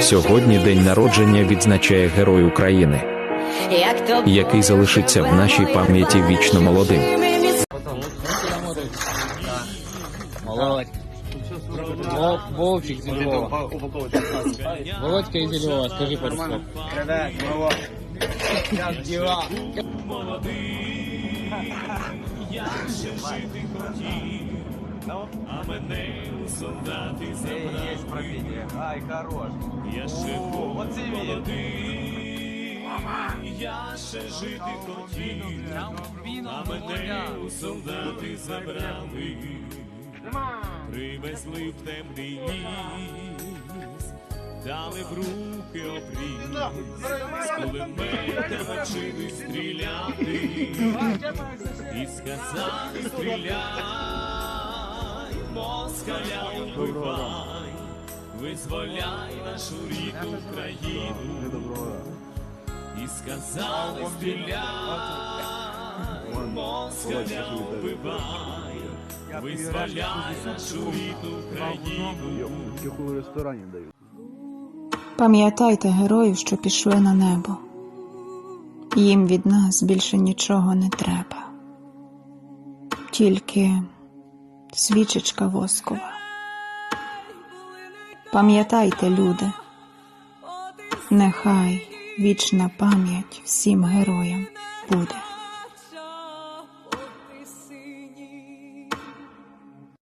Сьогодні день народження відзначає Герой України, який залишиться в нашій пам'яті вічно молодим. Вовчик из Львова. Володька из Львова, скажи пару слов. Как дела? Есть пропитие. Ай, хорош. Я О, вот це. Я ще жити хотів, а мене у солдати забрали, привезли в темний ліс, дали в руки обріз, з кулемета навчили стріляти, і сказали стріляй, москаля вбивай, визволяй нашу рідну країну. І сказали стріляй, москаля вбивай, визволяй нашу рідну країну. Пам'ятайте героїв, що пішли на небо. Їм від нас більше нічого не треба. Тільки свічечка воскова. Пам'ятайте, люди, нехай вічна пам'ять всім героям буде.